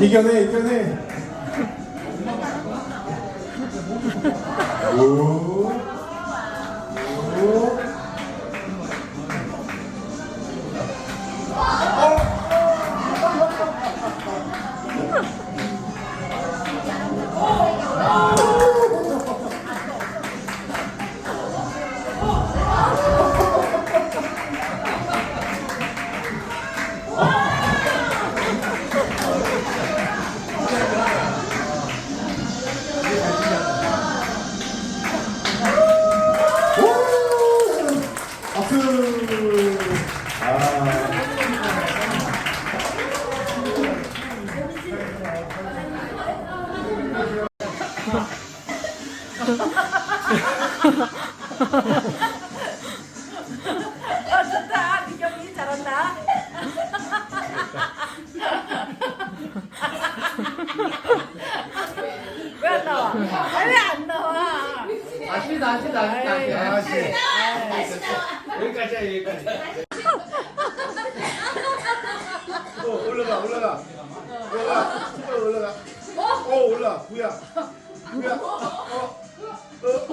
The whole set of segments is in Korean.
이겨내 이겨내 오. 오. 오! 아 좋다 미경이 잘한다. 왜 안 나와? 왜 안 나와? 아쉽다 아쉽다 아쉽다. 아씨 여기까지야 여기까지. 어, 올라가 올라가. 올라가. 어, 올라가. 어 올라 구야 어, 어, 어, 오.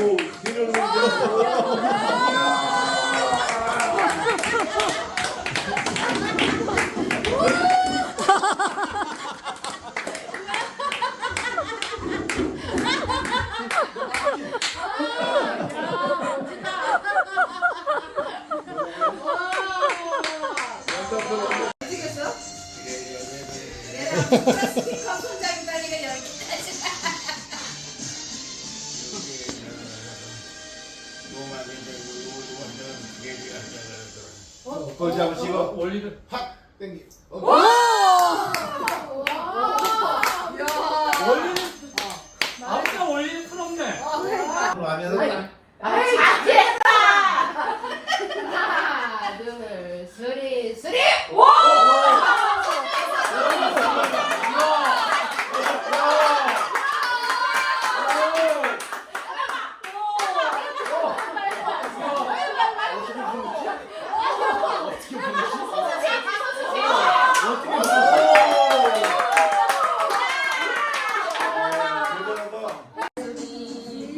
오, 뒤를 어, 아이 잘했다 하나 둘 쓰리 쓰리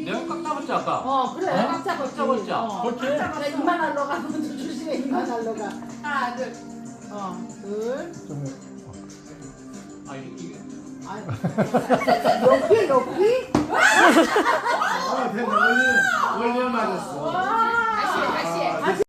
내가 깎다 봤지 아까 어 그래. 어? 꽉 잡았지 깎다 봤지 어. 그렇지 자, 이만할로 가 먼저 조심해. 이만할로 가. 하나 둘 어 둘. 아 이게. 여기 여기 아, 됐네. 원래 원래 맞았어. 와